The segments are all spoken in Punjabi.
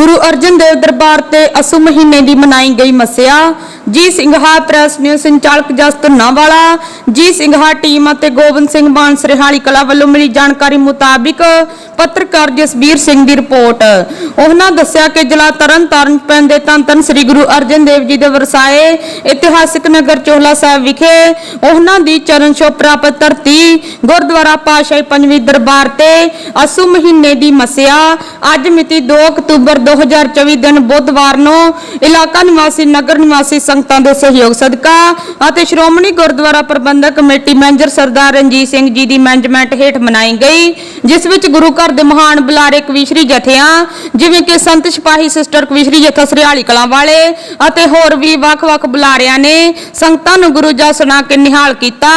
ਗੁਰੂ ਅਰਜਨ ਦੇਵ ਦਰਬਾਰ ਤੇ ਅਸੂ ਮਹੀਨੇ ਦੀ ਮਨਾਈ ਗਈ ਮੱਸਿਆ। ਜੀ ਸਿੰਘਾ ਪ੍ਰੈਸ ਨਿਊਜ਼ ਸੰਚਾਲਕ ਜਸ ਧੁੰਨਾਵਾਲਾ ਜੀ ਸਿੰਘਾ ਟੀਮ ਅਤੇ ਗੋਬਿੰਦ ਸਿੰਘ ਬਾਣ ਕਲਾ ਵੱਲੋਂ ਮਿਲੀ ਜਾਣਕਾਰੀ ਮੁਤਾਬਿਕ ਪੱਤਰਕਾਰ ਜਸਬੀਰ ਸਿੰਘ ਦੀ ਰਿਪੋਰਟ। ਉਹਨਾਂ ਦੱਸਿਆ ਕਿ ਜ਼ਿਲ੍ਹਾ ਤਰਨਤਾਰਨ ਪੈਂਦੇ ਧੰਨ ਸ੍ਰੀ ਗੁਰੂ ਅਰਜਨ ਦੇਵ ਜੀ ਦੇ ਵਰਸਾਏ ਇਤਿਹਾਸਿਕ ਨਗਰ ਚੋਹਲਾ ਸਾਹਿਬ ਵਿਖੇ ਉਹਨਾਂ ਦੀ ਚਰਨ ਛੋਹ ਪ੍ਰਾਪਤ ਧਰਤੀ ਗੁਰਦੁਆਰਾ ਪਾਸ਼ਾਹੀ ਪੰਜਵੀਂ ਦਰਬਾਰ ਤੇ ਅਸੂ ਮਹੀਨੇ ਦੀ ਮਸਿਆ, ਅੱਜ ਮਿਤੀ 2 ਅਕਤੂਬਰ 2024 ਦਿਨ ਬੁੱਧਵਾਰ ਨੂੰ ਇਲਾਕਾ ਨਿਵਾਸੀ ਨਗਰ ਨਿਵਾਸੀ ਸੰਗਤਾਂ ਦੇ ਸਹਿਯੋਗ ਸਦਕਾ ਅਤੇ ਸ਼੍ਰੋਮਣੀ ਗੁਰਦੁਆਰਾ ਪ੍ਰਬੰਧਕ ਕਮੇਟੀ ਮੈਨੇਜਰ ਸਰਦਾਰ ਰਣਜੀਤ ਸਿੰਘ ਜੀ ਦੀ ਮੈਨੇਜਮੈਂਟ ਹੇਠ ਮਨਾਈ ਗਈ, ਜਿਸ ਵਿੱਚ ਗੁਰੂ ਘਰ ਦੇ ਮਹਾਨ ਬੁਲਾਰੇ ਕਵੀਸ਼ਰੀ ਜਥਿਆਂ, ਜਿਵੇਂ ਕਿ ਸੰਤ ਸਿਪਾਹੀ ਸਿਸਟਰ ਕਵੀਸ਼ਰੀ ਜਥਾ ਸਰਿਆਲੀ ਕਲਾਂ ਵਾਲੇ ਅਤੇ ਹੋਰ ਵੀ ਵੱਖ-ਵੱਖ ਬੁਲਾਰਿਆਂ ਨੇ ਸੰਗਤਾਂ ਨੂੰ ਗੁਰੂ ਜਾ ਸੁਣਾ ਕੇ ਨਿਹਾਲ ਕੀਤਾ,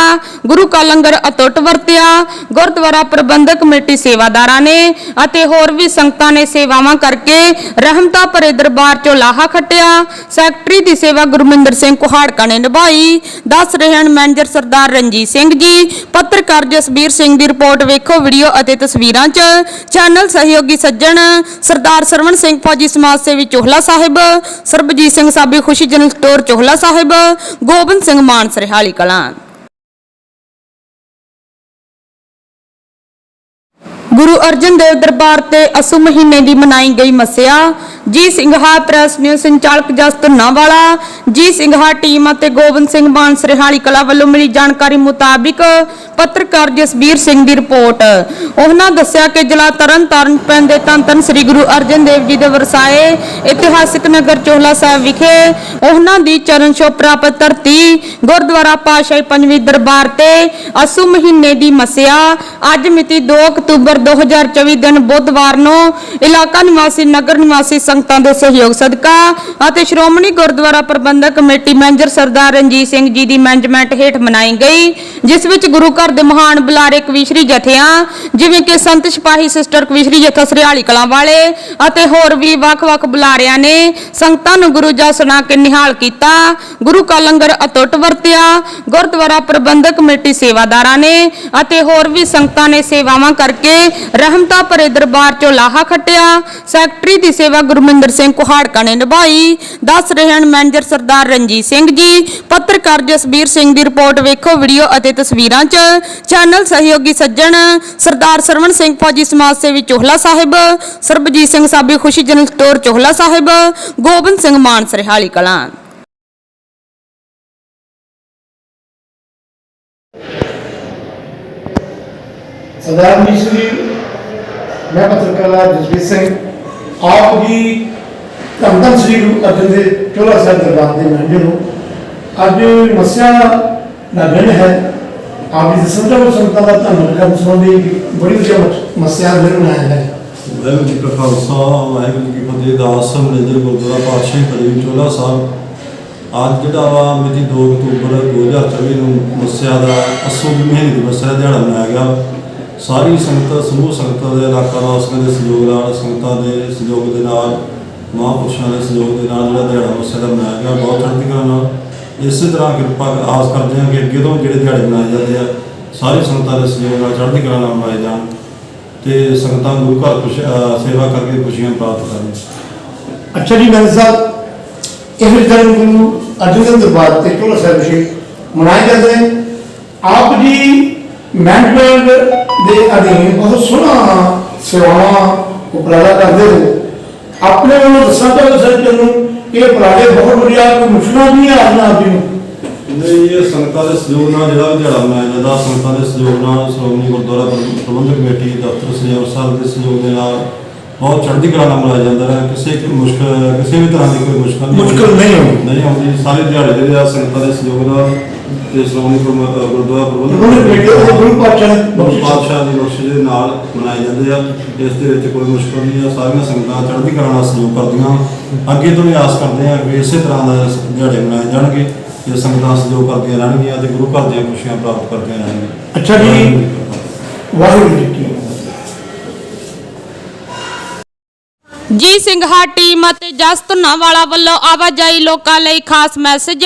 ਗੁਰੂ ਕਾ ਲੰਗਰ ਅਟੁੱਟ ਵਰਤਿਆ, ਗੁਰਦੁਆਰਾ ਪ੍ਰਬੰਧਕ ਕਮੇਟੀ ਸੇਵਾਦਾਰਾਂ ਨੇ ਅਤੇ ਹੋਰ ਵੀ ਸੰਗਤਾਂ ਨੇ ਸੇਵਾਵਾਂ ਕਰਕੇ ਰਹਿਮਤਾ ਭਰੇ ਦਰਬਾਰ ਚੋਂ ਲਾਹਾ ਖੱਟਿਆ, ਸੈਕਟਰੀ ਦੀ ਸੇਵਾ ਗੁਰੂ ਗੁਰਮਿੰਦਰ ਸਿੰਘ ਕੁਹਾੜਕਾ ਨੇ ਨਿਭਾਈ। ਦੱਸ ਰਹੇ ਹਨ ਮੈਨੇਜਰ ਸਰਦਾਰ ਰਣਜੀਤ ਸਿੰਘ ਜੀ। ਪੱਤਰਕਾਰ ਜਸਬੀਰ ਸਿੰਘ ਦੀ ਰਿਪੋਰਟ ਵੇਖੋ ਵੀਡੀਓ ਅਤੇ ਤਸਵੀਰਾਂ 'ਚ। ਚੈਨਲ ਸਹਿਯੋਗੀ ਸੱਜਣ ਸਰਦਾਰ ਸਰਵਣ ਸਿੰਘ ਫੌਜੀ ਸਮਾਜ ਸੇਵੀ ਚੋਹਲਾ ਸਾਹਿਬ, ਸਰਬਜੀਤ ਸਿੰਘ ਸਾਬੀ ਖੁਸ਼ੀ ਜਨਰਲ ਸਟੋਰ ਚੋਹਲਾ ਸਾਹਿਬ, ਗੋਬਿੰਦ ਸਿੰਘ ਮਾਨ ਸਰਹਾਲੀ ਕਲਾਂ। ਗੁਰੂ ਅਰਜਨ ਦੇਵ ਦਰਬਾਰ ਤੇ ਅਸੂ ਮਹੀਨੇ ਦੀ ਮਨਾਈ ਗਈ ਮਸਿਆ। ਜੀ ਸਿੰਘਾ, ਪ੍ਰੈਸ ਨਿਊਜ਼ ਸੰਚਾਲਕ ਜਸ ਧੁੰਨਾਵਾਲਾ, ਜੀ ਸਿੰਘਾ ਟੀਮ ਅਤੇ ਗੋਬਿੰਦ ਸਿੰਘ ਬਾਣ ਕਲਾ ਵੱਲੋਂ ਮਿਲੀ ਜਾਣਕਾਰੀ ਮੁਤਾਬਿਕ ਪੱਤਰਕਾਰ ਜਸਬੀਰ ਸਿੰਘ ਦੀ ਰਿਪੋਰਟ। ਉਹਨਾਂ ਦੱਸਿਆ ਕਿ ਜ਼ਿਲ੍ਹਾ ਤਰਨਤਾਰਨ ਪੈਂਦੇ ਧੰਨ ਸ੍ਰੀ ਗੁਰੂ ਅਰਜਨ ਦੇਵ ਜੀ ਦੇ ਵਰਸਾਏ ਇਤਿਹਾਸਿਕ ਨਗਰ ਚੋਹਲਾ ਸਾਹਿਬ ਵਿਖੇ ਉਹਨਾਂ ਦੀ ਚਰਨ ਛੋਹ ਪ੍ਰਾਪਤ ਧਰਤੀ ਗੁਰਦੁਆਰਾ ਪਾਸ਼ਾਹੀ ਪੰਜਵੀਂ ਦਰਬਾਰ ਤੇ ਅਸੂ ਮਹੀਨੇ ਦੀ ਮੱਸਿਆ। ਅੱਜ ਮਿਤੀ 2 ਅਕਤੂਬਰ 2024 ਦਿਨ ਬੁੱਧਵਾਰ ਨੂੰ ਇਲਾਕਾ ਨਿਵਾਸੀ, ਨਗਰ ਨਿਵਾਸੀ ਸੰਗਤਾਂ ਦੇ ਸਹਿਯੋਗ ਸਦਕਾ ਅਤੇ ਸ਼੍ਰੋਮਣੀ ਗੁਰਦੁਆਰਾ ਪ੍ਰਬੰਧਕ ਕਮੇਟੀ ਮੈਨੇਜਰ ਸਰਦਾਰ ਰਣਜੀਤ ਸਿੰਘ ਜੀ ਦੀ ਮੈਨੇਜਮੈਂਟ ਹੇਠ ਮਨਾਈ ਗਈ, ਜਿਸ ਵਿੱਚ ਗੁਰੂ ਘਰ ਦੇ ਮਹਾਨ ਬੁਲਾਰੇ ਕਵੀਸ਼ਰੀ ਜਥਿਆਂ, ਜਿਵੇਂ ਕਿ ਸੰਤ ਸਿਪਾਹੀ ਸਿਸਟਰ ਕਵੀਸ਼ਰੀ ਜਥਾ ਸਰਿਆਲੀ ਕਲਾਂ ਵਾਲੇ ਅਤੇ ਹੋਰ ਵੀ ਵੱਖ-ਵੱਖ ਬੁਲਾਰਿਆਂ ਨੇ ਸੰਗਤਾਂ ਨੂੰ ਗੁਰੂ ਜਾ ਸੁਣਾ ਕੇ ਨਿਹਾਲ ਕੀਤਾ, ਗੁਰੂ ਕਾ ਲੰਗਰ ਅਟੁੱਟ ਵਰਤਿਆ, ਗੁਰਦੁਆਰਾ ਪ੍ਰਬੰਧਕ ਕਮੇਟੀ ਸੇਵਾਦਾਰਾਂ ਨੇ ਅਤੇ ਹੋਰ ਵੀ ਸੰਗਤਾਂ ਨੇ ਸੇਵਾਵਾਂ ਕਰਕੇ ਰਹਿਮਤਾਂ ਭਰੇ ਦਰਬਾਰ ਚੋਂ ਲਾਹਾ ਖੱਟਿਆ। ਸੈਕਟਰੀ ਦੀ ਸੇਵਾ ਗੁਰਮਿੰਦਰ ਸਿੰਘ ਕੁਹਾੜਕਾ ਨੇ ਨਿਭਾਈ। ਦੱਸ ਰਹੇ ਹਨ ਮੈਨੇਜਰ ਸਰਦਾਰ ਰਣਜੀਤ ਸਿੰਘ ਜੀ। ਪੱਤਰਕਾਰ ਜਸਬੀਰ ਸਿੰਘ ਦੀ ਰਿਪੋਰਟ ਵੇਖੋ ਵੀਡੀਓ ਅਤੇ ਤਸਵੀਰਾਂ 'ਚ। ਚੈਨਲ ਸਹਿਯੋਗੀ ਸੱਜਣ ਸਰਦਾਰ ਸਰਵਣ ਸਿੰਘ ਫੌਜੀ ਸਮਾਜ ਸੇਵੀ ਚੋਹਲਾ ਸਾਹਿਬ, ਸਰਬਜੀਤ ਸਿੰਘ ਸਾਬੀ ਖੁਸ਼ੀ ਜਨਰਲ ਸਟੋਰ ਚੋਹਲਾ ਸਾਹਿਬ, ਗੋਬਿੰਦ ਸਿੰਘ ਮਾਨ ਸਰਹਾਲੀ ਕਲਾਂ। ਸਰਦਾਰ ਮਿਸ਼ਰੀ ਮੈਂ ਪੱਤਰਕਾਰ ਜਸਵੀਰ ਸਿੰਘ। ਆਪ ਜੀ ਧੰਨ ਸ੍ਰੀ ਗੁਰੂ ਅਰਜਨ ਦੇਵ ਚੋਲਾ ਸਾਹਿਬ ਦਰਬਾਰ ਦੇ ਮੈਨੇਜਰ ਨੂੰ ਅੱਜ ਮੱਸਿਆ ਦਾ ਦਿਨ ਹੈ। ਆਪ ਜੀ ਸੰਤਾਂ ਸੰਤਾਂ ਦਾ ਧੰਨਵਾਦ ਕਰਨ ਸੰਬੰਧੀ ਬੜੀ ਵਧੀਆ ਮੱਸਿਆ ਦਿਨ ਮਨਾਇਆ ਹੈ। ਵਾਹਿਗੁਰੂ ਜੀ ਕਾ ਖਾਲਸਾ, ਵਾਹਿਗੁਰੂ ਜੀ ਕੀ ਫਤਿਹ, ਦਾਸ ਮੈਨੇਜਰ ਗੁਰਦੁਆਰਾ ਪਾਤਸ਼ਾਹੀ ਪਦਵੀ ਚੋਲਾ ਸਾਹਿਬ। ਅੱਜ ਜਿਹੜਾ ਵਾ ਮਿਤੀ 2 ਅਕਤੂਬਰ 2024 ਨੂੰ ਮੱਸਿਆ ਦਾ ਅਸੂ ਮਹੀਨੇ ਦੀ ਦਾ ਦਿਹਾੜਾ ਮਨਾਇਆ ਗਿਆ। ਸਾਰੀ ਸੰਗਤ, ਸਮੂਹ ਸੰਗਤਾਂ ਦੇ ਇਲਾਕਾ ਵਾਸੀਆਂ ਦੇ ਸਹਿਯੋਗ ਨਾਲ, ਸੰਗਤਾਂ ਦੇ ਸਹਿਯੋਗ ਦੇ ਨਾਲ, ਮਹਾਂਪੁਰਸ਼ਾਂ ਦੇ ਸਹਿਯੋਗ ਦੇ ਨਾਲ ਜਿਹੜਾ ਦਿਹਾੜਾ ਮੱਸਿਆ ਦਾ ਮਨਾਇਆ ਗਿਆ, ਬਹੁਤ ਚੜ੍ਹਦੀ ਨਾਲ। ਇਸੇ ਤਰ੍ਹਾਂ ਕਿਰਪਾ ਆਸ ਕਰਦੇ ਹਾਂ ਕਿ ਅੱਗੇ ਤੋਂ ਜਿਹੜੇ ਦਿਹਾੜੇ ਮਨਾਏ ਜਾਂਦੇ ਆ, ਸਾਰੀ ਸੰਗਤਾਂ ਦੇ ਸਹਿਯੋਗ ਨਾਲ ਚੜ੍ਹਦੀ ਕਲਾ ਨਾਲ ਮਨਾਏ ਜਾਣ ਤੇ ਸੰਗਤਾਂ ਗੁਰੂ ਘਰ ਖੁਸ਼ ਸੇਵਾ ਕਰਕੇ ਖੁਸ਼ੀਆਂ ਪ੍ਰਾਪਤ ਕਰਨ। ਅੱਛਾ ਜੀ ਮੈਂ ਸਾਹਿਬ, ਇਹ ਦਿਨ ਗੁਰੂ ਅਰਜਨ ਦਰਬਾਰ ਤੇ ਚੋਲਾ ਸਾਹਿਬ ਵਿਖੇ ਮਨਾਏ ਜਾਂਦੇ ਆਪ ਜੀ ਮੈਨੇਜਮੈਂਟ ਦੇ ਅਧੀਨ ਬਹੁਤ ਸੋਹਣਾ ਸੇਵਾਵਾਂ ਉਪਰਾਲਾ ਕਰਦੇ ਹੋ ਆਪਣੇ ਵੱਲੋਂ ਦੱਸਣਾ ਚਾਹੁੰਦੇ ਸਰ ਤੁਹਾਨੂੰ ਇਹ ਉਪਰਾਲੇ ਬਹੁਤ ਵਧੀਆ ਕੋਈ ਮੁਸ਼ਕਲਾਂ ਨਹੀਂ ਆ ਰਹੀਆਂ ਆਪ ਜੀ ਨੂੰ ਨਹੀਂ ਇਹ ਸੰਗਤਾਂ ਦੇ ਸਹਿਯੋਗ ਨਾਲ ਜਿਹੜਾ ਵੀ ਦਿਹਾੜਾ ਮਨਾਇਆ ਜਾਂਦਾ ਸੰਗਤਾਂ ਦੇ ਸਹਿਯੋਗ ਨਾਲ ਸ਼੍ਰੋਮਣੀ ਗੁਰਦੁਆਰਾ ਪ੍ਰਬੰ- ਪ੍ਰਬੰਧਕ ਕਮੇਟੀ ਦਫ਼ਤਰ ਸ੍ਰੀ ਅੰਮ੍ਰਿਤਸਰ ਦੇ ਸਹਿਯੋਗ ਦੇ ਨਾਲ ਬਹੁਤ ਚੜ੍ਹਦੀ ਕਲਾ ਨਾਲ ਮਨਾਇਆ ਜਾਂਦਾ ਹੈ ਕਿਸੇ ਕੀ ਮੁਸ਼ਕਲ ਕਿਸੇ ਵੀ ਤਰ੍ਹਾਂ ਦੀ ਕੋਈ ਮੁਸ਼ਕਲ ਨਹੀਂ ਮੁਸ਼ਕਲ। ਨਹੀਂ ਆਉਂਦੀ। ਨਹੀਂ ਆਉਂਦੀ ਸਾਰੇ ਦਿਹਾੜੇ ਜਿਹੜੇ ਆ ਸੰਗਤਾਂ ਦੇ ਸਹਿਯੋਗ ਨਾਲ ਤੇ ਸ਼੍ਰੋਮਣੀ ਗੁਰਮ- ਅਹ ਗੁਰਦੁਆਰਾ ਉਹਨਾਂ ਪ੍ਰਬੰਧਕ ਬੇਟੇ ਉਹ ਗੁਰੂ ਪਾਤਸ਼ਾਹ ਨੇ ਗੁਰੂ ਬਖਸ਼ਿਸ਼ ਪਾਤਸ਼ਾਹ ਦੀ ਬਖਸ਼ਿਸ਼ ਦੇ ਨਾਲ ਮਨਾਏ ਜਾਂਦੇ ਆ। ਇਸ ਦੇ ਵਿੱਚ ਕੋਈ ਮੁਸ਼ਕਲ ਨਹੀਂ ਆ। ਸਾਰੀਆਂ ਸੰਗਤਾਂ ਚੜ੍ਹਦੀ ਕਲਾ ਨਾਲ ਸਹਿਯੋਗ ਕਰਦੀਆਂ। ਅੱਗੇ ਤੋਂ ਵੀ ਆਸ ਕਰਦੇ ਆ ਕਿ ਇਸੇ ਤਰ੍ਹਾਂ ਦਾ ਦਿਹਾੜੇ ਮਨਾਏ ਜਾਣਗੇ। ਜੇ ਸੰਗਤਾਂ ਸਹਿਯੋਗ ਕਰਦੀਆਂ ਰਹਿਣਗੀਆਂ ਤੇ ਗੁਰੂ ਘਰ ਦੀਆਂ ਖੁਸ਼ੀਆਂ ਪ੍ਰਾਪਤ ਕਰਦੀਆਂ ਰਹਿਣਗੀਆਂ। ਅੱਛਾ ਜੀ। ਵਾਹਿਗੁਰੂ ਜੀ ਕੀ ਜੀ ਸਿੰਘਾ ਟੀਮ ਅਤੇ ਜਸ ਧੁੰਨਾਵਾਲਾ ਵੱਲੋਂ ਆਵਾਜਾਈ ਲੋਕਾਂ ਲਈ ਖਾਸ ਮੈਸੇਜ।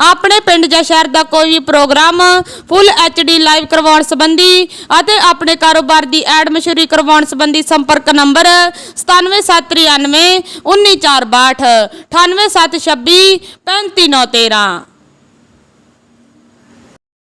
ਆਪਣੇ ਪਿੰਡ ਜਾਂ ਸ਼ਹਿਰ ਦਾ ਕੋਈ ਵੀ ਪ੍ਰੋਗਰਾਮ ਫੁੱਲ ਐਚਡੀ ਲਾਈਵ ਕਰਵਾਉਣ ਸੰਬੰਧੀ ਅਤੇ ਆਪਣੇ ਕਾਰੋਬਾਰ ਦੀ ਐਡ ਮਸ਼ਹੂਰੀ ਕਰਵਾਉਣ ਸੰਬੰਧੀ ਸੰਪਰਕ ਨੰਬਰ 97793 19462 98726 35913